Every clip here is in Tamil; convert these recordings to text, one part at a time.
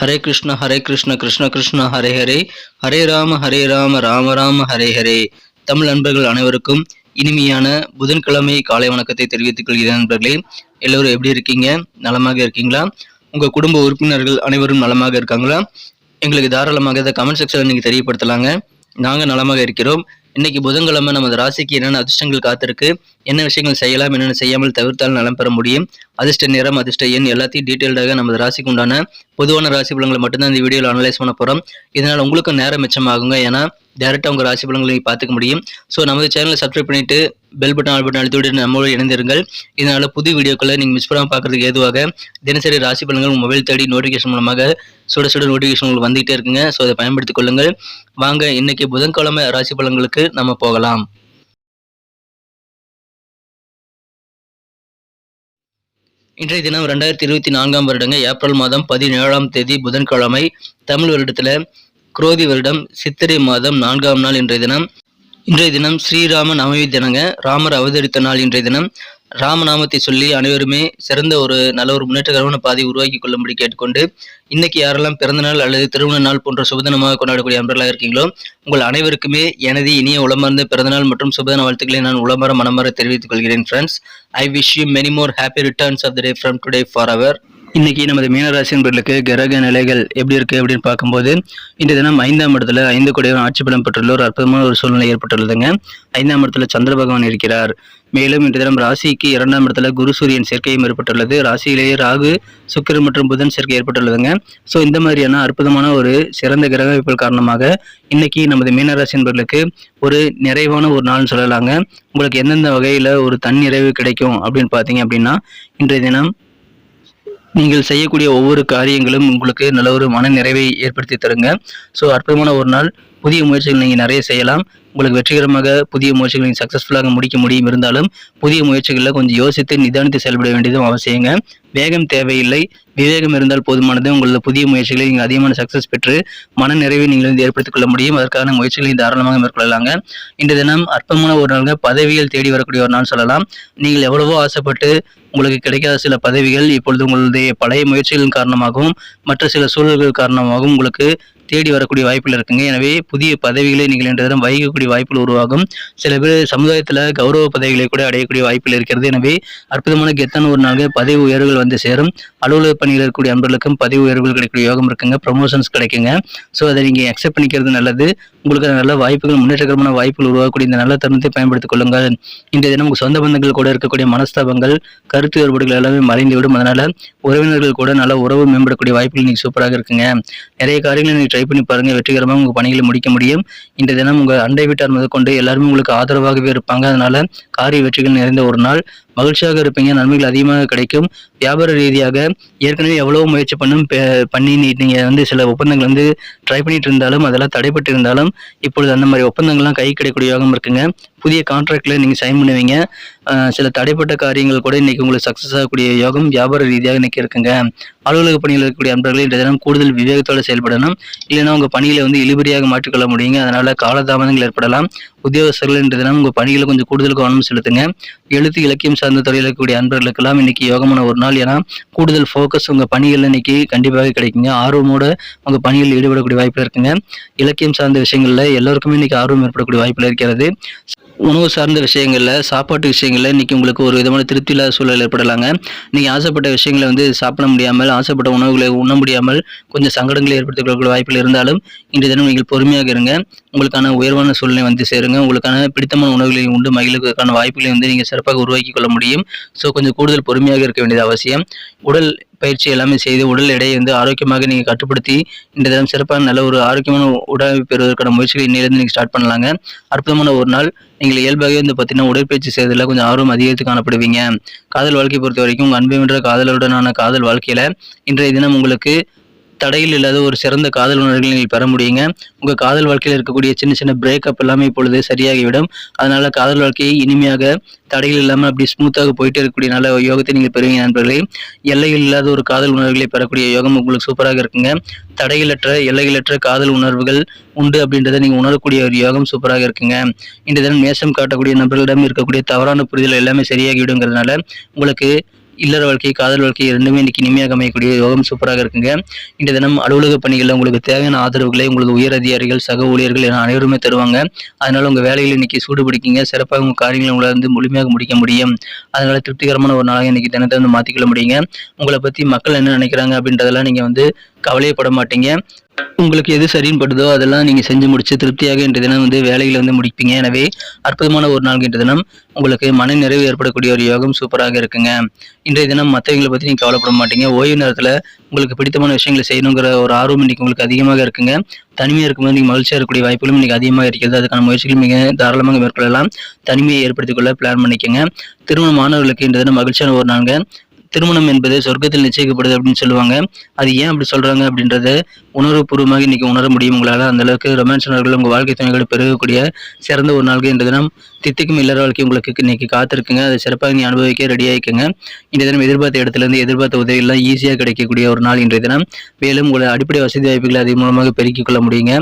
ஹரே கிருஷ்ண ஹரே கிருஷ்ண கிருஷ்ண கிருஷ்ண ஹரே ஹரே. ஹரே ராம ஹரே ராம ராம ராம ஹரே ஹரே. தமிழ் நண்பர்கள் அனைவருக்கும் இனிமையான புதன்கிழமை காலை வணக்கத்தை தெரிவித்துக் கொள்கிறேன் நண்பர்களே. எல்லோரும் எப்படி இருக்கீங்க? நலமாக இருக்கீங்களா? உங்க குடும்ப உறுப்பினர்கள் அனைவரும் நலமாக இருக்காங்களா? எங்களுக்கு தாராளமாக இதை கமெண்ட் செக்ஷனில் நீங்கள் தெரியப்படுத்தலாங்க. நாங்கள் நலமாக இருக்கிறோம். இன்னைக்கு புதன்கிழமை நமது ராசிக்கு என்னென்ன அதிர்ஷ்டங்கள் காத்திருக்கு என்ன விஷயங்கள் செய்யலாம் என்னென்ன செய்யாமல் தவிர்த்தால் நலம் பெற முடியும். அதிர்ஷ்ட நிறம் அதிர்ஷ்ட எண் எல்லாத்தையும் டீட்டெயில்டாக நமது ராசிக்கு உண்டான பொதுவான ராசி பலங்களை மட்டும்தான் இந்த வீடியோவில் அனலைஸ் பண்ண போகிறோம் இதனால் உங்களுக்கும் நேரம் மிச்சமாகுங்க. ஏன்னா டேரெக்டாக உங்கள் ராசி பலன்களை நீங்க பார்த்துக்க முடியும். ஸோ நமது சேனலை சப்ஸ்கிரைப் பண்ணிட்டு பெல் பட்டன் ஆல் பட்டன் அழுத்தி விட்டு இணைந்திருங்கள். இதனால் புது வீடியோக்களை நீங்கள் மிஸ் பண்ணாமல் பார்க்குறதுக்கு ஏதுவாக தினசரி ராசி பலன்கள் உங்கள் மொபைல் தேடி நோட்டிஃபிகேஷன் மூலமாக சுட சுட நோட்டிஃபிகேஷன் உங்களுக்கு வந்துகிட்டே இருக்குங்க. ஸோ அதை பயன்படுத்திக் கொள்ளுங்கள். வாங்க இன்னைக்கு புதன்கிழமை ராசி பலன்களுக்கு நம்ம போகலாம். இன்றைய தினம் ரெண்டாயிரத்தி இருபத்தி நான்காம் வருடங்க ஏப்ரல் மாதம் பதினேழாம் தேதி புதன்கிழமை தமிழ் வருடத்தில் குரோதி வருடம் சித்திரை மாதம் நான்காம் நாள் இன்றைய தினம். இன்றைய தினம் ஸ்ரீராம நவமி தினங்க ராமர் அவதரித்த நாள் இன்றைய தினம். ராமநாமத்தை சொல்லி அனைவருமே சிறந்த ஒரு நல்ல ஒரு முன்னேற்றகரமான பாதை உருவாக்கி கொள்ளும்படி கேட்டுக்கொண்டு இன்னைக்கு யாரெல்லாம் பிறந்த நாள் அல்லது திருமண நாள் போன்ற சுபதினமாக கொண்டாடக்கூடிய அன்பர்களாக இருக்கீங்களோ உங்கள் அனைவருக்குமே எனது இனிய உளமார்ந்த பிறந்தநாள் மற்றும் சுபதின வாழ்த்துக்களை நான் உளமர மனமர தெரிவித்துக் கொள்கிறேன் friends I wish you many more happy returns of the day from today for அவர் இன்னைக்கு நமது மீனராசி என்பர்களுக்கு கிரக நிலைகள் எப்படி இருக்கு அப்படின்னு பார்க்கும்போது இந்த தினம் ஐந்தாம் இடத்துல ஐந்து கொடையும் ஆட்சி பலம் பெற்றுள்ள ஒரு அற்புதமான ஒரு சூழ்நிலை ஏற்பட்டுள்ளதுங்க. ஐந்தாம் இடத்துல சந்திர பகவான் இருக்கிறார். மேலும் இன்று தினம் ராசிக்கு இரண்டாம் இடத்துல குரு சூரியன் சேர்க்கையும் ஏற்பட்டுள்ளது. ராசியிலேயே ராகு சுக்கிரன் மற்றும் புதன் சேர்க்கை ஏற்பட்டுள்ளதுங்க. ஸோ இந்த மாதிரியான அற்புதமான ஒரு சிறந்த கிரக அமைப்புகள் காரணமாக இன்னைக்கு நமது மீனராசி என்பர்களுக்கு ஒரு நிறைவான ஒரு நாள்னு சொல்லலாங்க. உங்களுக்கு எந்தெந்த வகையில் ஒரு தன்னிறைவு கிடைக்கும் அப்படின்னு பார்த்தீங்க அப்படின்னா இன்றைய தினம் நீங்கள் செய்யக்கூடிய ஒவ்வொரு காரியங்களும் உங்களுக்கு நல்ல ஒரு மன நிறைவை ஏற்படுத்தி தருங்க. ஸோ அற்புதமான ஒரு நாள். புதிய முயற்சிகள் நீங்கள் நிறைய செய்யலாம். உங்களுக்கு வெற்றிகரமாக புதிய முயற்சிகளை நீங்கள் சக்ஸஸ்ஃபுல்லாக முடிக்க முடியும். இருந்தாலும் புதிய முயற்சிகளில் கொஞ்சம் யோசித்து நிதானித்து செயல்பட வேண்டியதும் அவசியங்க. வேகம் தேவையில்லை. விவேகம் இருந்தால் போதுமானது. உங்களது புதிய முயற்சிகளை நீங்கள் அதிகமான சக்ஸஸ் பெற்று மன நிறைவை நீங்கள் வந்து ஏற்படுத்திக் கொள்ள முடியும். அதற்கான முயற்சிகளை தாராளமாக மேற்கொள்ளலாங்க. இந்த தினம் அற்பமான ஒரு நாளுங்க. பதவிகள் தேடி வரக்கூடிய ஒரு நாள் சொல்லலாம். நீங்கள் எவ்வளவோ ஆசைப்பட்டு உங்களுக்கு கிடைக்காத சில பதவிகள் இப்பொழுது உங்களுடைய பழைய முயற்சிகளின் காரணமாகவும் மற்ற சில சூழல்கள் காரணமாகவும் உங்களுக்கு தேடி வரக்கூடிய வாய்ப்புகள் இருக்குங்க. எனவே புதிய பதவிகளை நீங்கள் இன்றைய தினம் வகிக்கக்கூடிய வாய்ப்புகள் உருவாகும். சில பேர் சமுதாயத்தில் கௌரவ பதவிகளை கூட அடையக்கூடிய வாய்ப்புகள் இருக்கிறது. எனவே அற்புதமான கெத்தான ஒரு நாள் பதவி உயர்வுகள் வந்து சேரும். அலுவலக பணியில் இருக்கக்கூடிய அன்பர்களுக்கும் பதவி உயர்வுகள் கிடைக்கக்கூடிய யோகம் இருக்குங்க. ப்ரமோஷன்ஸ் கிடைக்குங்க. ஸோ அதை நீங்கள் அக்செப்ட் பண்ணிக்கிறது நல்லது. உங்களுக்கு நல்ல வாய்ப்புகள் முன்னேற்றகரமான வாய்ப்புகள் உருவாக்கக்கூடிய இந்த நல்ல தருணத்தை பயன்படுத்திக் கொள்ளுங்கள். இன்றைய தினம் உங்கள் சொந்த பந்தங்கள் கூட இருக்கக்கூடிய மனஸ்தாபங்கள் கருத்து வேறுபாடுகள் எல்லாமே மறைந்துவிடும். அதனால உறவினர்கள் கூட நல்ல உறவு மேம்படக்கூடிய வாய்ப்புகள் நீங்கள் சூப்பராக இருக்குங்க. நிறைய காரியங்களை நீங்கள் ட்ரை பண்ணி பாருங்க. வெற்றிகரமாக உங்கள் பணிகளை முடிக்க முடியும். இந்த தினம் உங்கள் அண்டை வீட்டார் முதற்கொண்டு எல்லாருமே உங்களுக்கு ஆதரவாகவே இருப்பாங்க. அதனால காரிய வெற்றிகள் நிறைந்த ஒரு நாள். மகிழ்ச்சியாக இருப்பீங்க நன்மைகள் அதிகமாக கிடைக்கும். வியாபார ரீதியாக ஏற்கனவே எவ்வளோ முயற்சி பண்ணும் பண்ணி நீங்கள் வந்து சில ஒப்பந்தங்கள் வந்து ட்ரை பண்ணிட்டு இருந்தாலும் அதெல்லாம் தடைப்பட்டு இருந்தாலும் இப்பொழுது அந்த மாதிரி ஒப்பந்தங்கள்லாம் கை கிடைக்கக்கூடிய யோகம் இருக்குங்க. புதிய கான்ட்ராக்டில் நீங்கள் சைன் பண்ணுவீங்க. சில தடைப்பட்ட காரியங்கள் கூட இன்றைக்கி உங்களுக்கு சக்சஸ் ஆகக்கூடிய யோகம் வியாபார ரீதியாக இன்றைக்கி இருக்குங்க. அலுவலக பணியில் இருக்கக்கூடிய அன்பர்கள் இன்றைய தினம் கூடுதல் விவேகத்தோடு செயல்படணும். இல்லைன்னா உங்கள் பணிகளை வந்து இழுபறியாக மாற்றிக்கொள்ள முடியுங்க. அதனால் காலதாமதங்கள் ஏற்படலாம். உத்தியோகஸ்தர்கள் இன்றைய தினம் உங்கள் பணிகளை கொஞ்சம் கூடுதல் கவனம் செலுத்துங்க. எழுத்து இலக்கியம் சார்ந்த துறையில் இருக்கக்கூடிய அன்பர்களுக்கெல்லாம் இன்னைக்கு யோகமான ஒரு நாள். ஏன்னா கூடுதல் ஃபோக்கஸ் உங்கள் பணிகள் இன்னைக்கு கண்டிப்பாக கிடைக்குங்க. ஆர்வமோட உங்கள் பணிகளில் ஈடுபடக்கூடிய வாய்ப்பில் இருக்குங்க. இலக்கியம் சார்ந்த விஷயங்களில் எல்லாருக்குமே இன்னைக்கு ஆர்வம் ஏற்படக்கூடிய வாய்ப்பில் இருக்கிறது. உணவு சார்ந்த விஷயங்களில் சாப்பாட்டு விஷயங்களில் இன்னைக்கு உங்களுக்கு ஒரு விதமான திருப்தி இல்லாத சூழல் ஏற்படலாங்க. நீங்கள் ஆசைப்பட்ட விஷயங்களை வந்து சாப்பிட முடியாமல் ஆசைப்பட்ட உணவுகளை உண்ண முடியாமல் கொஞ்சம் சங்கடங்களை ஏற்படுத்திக்கொள்ளக்கூடிய கொள்ளக்கூடிய இருந்தாலும் இன்றைய தினம் நீங்கள் பொறுமையாக இருங்க. உங்களுக்கான உயர்வான சூழ்நிலை வந்து சேருங்க. உங்களுக்கான பிடித்தமான உணவுகளை உண்டு மகிழ்வுக்கான வாய்ப்புகளை வந்து நீங்கள் சிறப்பாக உருவாக்கி கொள்ள முடியும். ஸோ கொஞ்சம் கூடுதல் பொறுமையாக இருக்க வேண்டியது அவசியம். உடல் பயிற்சி எல்லாமே செய்து உடல் எடையை வந்து ஆரோக்கியமாக நீங்கள் கட்டுப்படுத்தி இந்த தினம் சிறப்பான நல்ல ஒரு ஆரோக்கியமான உடல் பெறுவதற்கான முயற்சிகளை இன்னிலிருந்து நீங்கள் ஸ்டார்ட் பண்ணலாங்க. அற்புதமான ஒரு நாள். நீங்கள் இயல்பாகவே வந்து பார்த்தீங்கன்னா உடற்பயிற்சி செய்வதில் கொஞ்சம் ஆர்வம் அதிகரித்து காணப்படுவீங்க. காதல் வாழ்க்கை பொறுத்த வரைக்கும் உங்கள் அன்பை வென்ற காதலுடனான காதல் வாழ்க்கையில் இன்றைய தினம் உங்களுக்கு தடையில் இல்லாத ஒரு சிறந்த காதல் உணர்வுகளை நீங்கள் பெற முடியுங்க. உங்கள் காதல் வாழ்க்கையில் இருக்கக்கூடிய சின்ன சின்ன பிரேக்கப் எல்லாமே இப்பொழுது சரியாகிவிடும். அதனால் காதல் வாழ்க்கையை இனிமையாக தடைகள் இல்லாமல் அப்படி ஸ்மூத்தாக போயிட்டு இருக்கக்கூடிய நல்ல யோகத்தை நீங்கள் பெறுவீங்க நண்பர்களே. எல்லைகள் இல்லாத ஒரு காதல் உணர்வுகளை பெறக்கூடிய யோகம் உங்களுக்கு சூப்பராக இருக்குங்க. தடைகளற்ற எல்லைகளற்ற காதல் உணர்வுகள் உண்டு அப்படின்றத நீங்கள் உணரக்கூடிய ஒரு யோகம் சூப்பராக இருக்குங்க. இந்த தினம் நேசம் காட்டக்கூடிய நபர்களிடம் இருக்கக்கூடிய தவறான புரிதல் எல்லாமே சரியாகிவிடுங்கிறதுனால உங்களுக்கு இல்லற வாழ்க்கை காதல் வாழ்க்கை ரெண்டுமே இன்றைக்கி இனிமையாக அமையக்கூடிய யோகம் சூப்பராக இருக்குங்க. இந்த தினம் அலுவலக பணிகளில் உங்களுக்கு தேவையான ஆதரவுகளை உங்களுக்கு உயர் அதிகாரிகள் சக ஊழியர்கள் என அனைவருமே தருவாங்க. அதனால உங்கள் வேலைகள் இன்றைக்கி சூடு பிடிக்குங்க. சிறப்பாக உங்கள் காரியங்களை உங்களால் வந்து முழுமையாக முடிக்க முடியும். அதனால திருப்திகரமான ஒரு நாளாக இன்றைக்கி தினத்தை வந்து மாற்றிக்கொள்ள முடியுங்க. உங்களை பற்றி மக்கள் என்ன நினைக்கிறாங்க அப்படின்றதெல்லாம் நீங்கள் வந்து கவலையப்பட மாட்டீங்க உங்களுக்கு எது சரின்னு படுதோ அதெல்லாம் நீங்க செஞ்சு முடிச்சு திருப்தியாக இன்றைய தினம் வந்து வேலைகளை வந்து முடிப்பீங்க. எனவே அற்புதமான ஒரு நாள் இன்றைய தினம். உங்களுக்கு மன நிறைவு ஏற்படக்கூடிய ஒரு யோகம் சூப்பராக இருக்குங்க. இன்றைய தினம் மற்றவங்களை பத்தி நீங்க கவலைப்பட மாட்டீங்க ஓய்வு நேரத்துல உங்களுக்கு பிடித்தமான விஷயங்களை செய்யணுங்கிற ஒரு ஆர்வம் இன்னைக்கு உங்களுக்கு அதிகமாக இருக்குங்க. தனிமையாக இருக்கும்போது நீங்கள் மகிழ்ச்சியாக இருக்கக்கூடிய வாய்ப்புகளும் இன்னைக்கு அதிகமாக இருக்கிறது. அதுக்கான முயற்சிகள் மிக தாராளமாக மேற்கொள்ளலாம். தனிமையை ஏற்படுத்திக் கொள்ள பிளான் பண்ணிக்கோங்க. திருமண மாணவர்களுக்கு இன்றைய தினம் மகிழ்ச்சியான ஒரு நாளுங்க. திருமணம் என்பது சொர்க்கத்தில் நிச்சயிக்கப்படுது அப்படின்னு சொல்லுவாங்க. அது ஏன் அப்படி சொல்றாங்க அப்படின்றத உணர்வுபூர்வமாக இன்னைக்கு உணர முடியும் உங்களால். அந்த அளவுக்கு ரொமான்ஸ் உணர்வுகள் உங்க வாழ்க்கை துணைகள் பெருகக்கூடிய சிறந்த ஒரு நாள்கள் இந்த தினம். தித்திக்கும் இல்லற வாழ்க்கை உங்களுக்கு இன்னைக்கு காத்திருக்குங்க. அதை சிறப்பாக நீ அனுபவிக்க ரெடி இன்றைய இந்த தினம் எதிர்பார்த்த இடத்துலேருந்து எதிர்பார்த்த உதவியெல்லாம் ஈஸியாக கிடைக்கக்கூடிய ஒரு நாள் இன்றைய தினம். மேலும் உங்களை அடிப்படை வசதி வாய்ப்புகளை அதிக மூலமாக பெருக்கிக் கொள்ள முடியுங்க.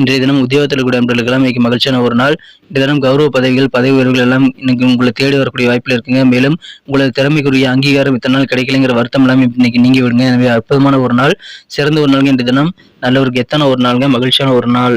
இன்றைய தினம் உத்தியோகத்தில் கூட நண்பர்களுக்கெல்லாம் இன்னைக்கு மகிழ்ச்சியான ஒரு நாள். இன்றைய தினம் கௌரவ பதவிகள் பதவி உயர்வுகள் எல்லாம் இன்னைக்கு உங்களை தேடி வரக்கூடிய வாய்ப்பில் இருக்குங்க. மேலும் உங்களது திறமைக்குரிய அங்கீகாரம் இத்தனை நாள் கிடைக்கலைங்கிற வருத்தம் எல்லாம் இன்னைக்கு நீங்கி விடுங்க. எனவே அற்புதமான ஒரு நாள். சிறந்த ஒரு நாள்ங்க இன்றைய தினம். நல்ல ஒரு கெத்தான ஒரு நாளுங்க. மகிழ்ச்சியான ஒரு நாள்.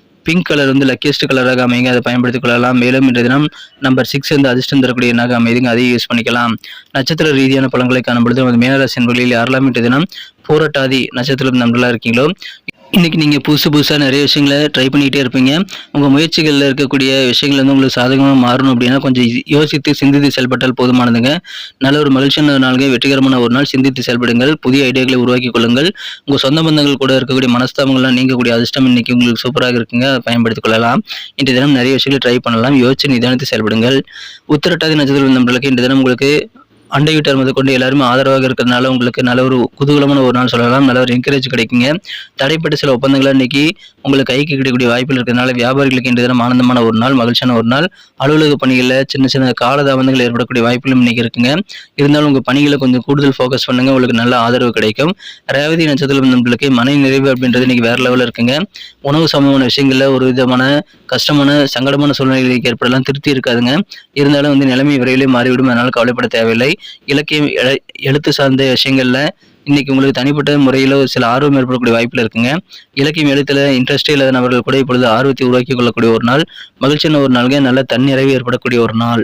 பிங்க் கலர் வந்து லக்கியஸ்ட் கலராக அமையுங்க. அதை பயன்படுத்திக் கொள்ளலாம். மேலும் இன்றைய தினம் நம்பர் சிக்ஸ் வந்து அதிர்ஷ்டம் தரக்கூடிய எண்ணாக அமைதுங்க அதையும் யூஸ் பண்ணிக்கலாம். நட்சத்திர ரீதியான பழங்களை காணும்பொழுது நமது மீனராசி என்பர்களில் யாரெல்லாம் இன்றைய தினம் போராட்டாதி நட்சத்திரம் நண்பர்களாக இருக்கீங்களோ இன்றைக்கி நீங்கள் புதுசு புதுசாக நிறைய விஷயங்களை ட்ரை பண்ணிகிட்டே இருப்பீங்க. உங்கள் முயற்சிகளில் இருக்கக்கூடிய விஷயங்கள் வந்து உங்களுக்கு சாதகமாக மாறணும் அப்படின்னா கொஞ்சம் யோசித்து சிந்தித்து செயல்பட்டால் போதுமானதுங்க. நல்ல ஒரு மகிழ்ச்சியான நாள்கள் வெற்றிகரமான ஒரு நாள். சிந்தித்து செயல்படுங்கள். புதிய ஐடியாக்களை உருவாக்கி கொள்ளுங்கள். உங்கள் சொந்த பந்தங்கள் கூட இருக்கக்கூடிய மனஸ்தாபங்கள்லாம் நீங்கக்கூடிய அதிர்ஷ்டம் இன்னைக்கு உங்களுக்கு சூப்பராக இருக்குங்க. பயன்படுத்திக் கொள்ளலாம். இன்றைய தினம் நிறைய விஷயங்களை ட்ரை பண்ணலாம். யோசிச்சு நிதானத்தை செயல்படுங்கள். உத்திரட்டாதி நட்சத்திரம் நண்பர்களுக்கு இன்றைய தினம் உங்களுக்கு அண்டை வீட்டார் முதல் கொண்டு எல்லாருமே ஆதரவாக இருக்கிறதுனால உங்களுக்கு நல்ல ஒரு குதூகலமான ஒரு நாள் சொல்லலாம். நல்ல ஒரு என்கரேஜ் கிடைக்குங்க. தடைப்பட்ட சில ஒப்பந்தங்கள் இன்னைக்கு உங்களுக்கு கைக்கு கிடைக்கக்கூடிய வாய்ப்புகள் இருக்கிறதுனால வியாபாரிகளுக்கு இன்றைய தினம் ஆனந்தமான ஒரு நாள் மகிழ்ச்சியான ஒரு நாள். அலுவலக பணிகளில் சின்ன சின்ன காலதாமதங்கள் ஏற்படக்கூடிய வாய்ப்புகளும் இன்னைக்கு இருக்குங்க. இருந்தாலும் உங்கள் பணிகளை கொஞ்சம் கூடுதல் ஃபோக்கஸ் பண்ணுங்க. உங்களுக்கு நல்ல ஆதரவு கிடைக்கும். ரேவதி நட்சத்திரம் நம்மளுக்கு மன நிறைவு அப்படின்றது இன்னைக்கு வேற லெவலில் இருக்குங்க. உணவு சம்பந்தமான விஷயங்களில் ஒரு விதமான கஷ்டமான சங்கடமான சூழ்நிலைகளுக்கு ஏற்படலாம். திருப்தி இருக்காதுங்க. இருந்தாலும் வந்து நிலைமை விரைவிலே மாறிவிடும். அதனால் கவலைப்பட தேவையில்லை. இலக்கியம் எழுத்து சார்ந்த விஷயங்கள்ல இன்னைக்கு உங்களுக்கு தனிப்பட்ட முறையில் ஒரு சில ஆர்வம் ஏற்படக்கூடிய வாய்ப்புல இருக்குங்க. இலக்கியம் எழுத்துல இன்ட்ரெஸ்டே இல்லாத நபர்கள் கூட இப்பொழுது ஆர்வத்தை உருவாக்கி கொள்ளக்கூடிய ஒரு நாள் மகிழ்ச்சியான ஒரு நாளுங்க. நல்ல தன்னிறைவு ஏற்படக்கூடிய ஒரு நாள்.